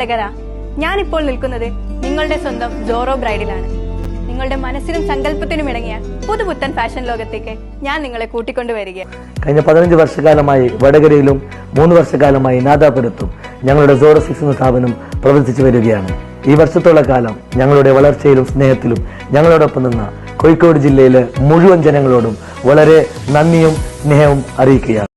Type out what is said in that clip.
വടകര ഞാനിപ്പോൾ നിൽക്കുന്നത് നിങ്ങളുടെ സ്വന്തം ജോറോ ബ്രൈഡിലാണ് നിങ്ങളുടെ മനസ്സിനും സങ്കല്പത്തിനും ഇണങ്ങിയ പുതുപുത്തൻ ഫാഷൻ ലോകത്തേക്ക് ഞാൻ നിങ്ങളെ കൂട്ടിക്കൊണ്ടുവരികയാണ് കഴിഞ്ഞ പതിനഞ്ച് വർഷക്കാലമായി വടകരയിലും മൂന്ന് വർഷക്കാലമായി നാദാപുരത്തും ഞങ്ങളുടെ സോറോ സിക്സ് എന്ന സ്ഥാപനം പ്രവർത്തിച്ചു വരികയാണ്. ഈ വർഷത്തോളം കാലം ഞങ്ങളുടെ വളർച്ചയിലും സ്നേഹത്തിലും ഞങ്ങളോടൊപ്പം നിന്ന കോഴിക്കോട് ജില്ലയിലെ മുഴുവൻ ജനങ്ങളോടും വളരെ നന്ദിയും സ്നേഹവും അറിയിക്കുകയാണ്.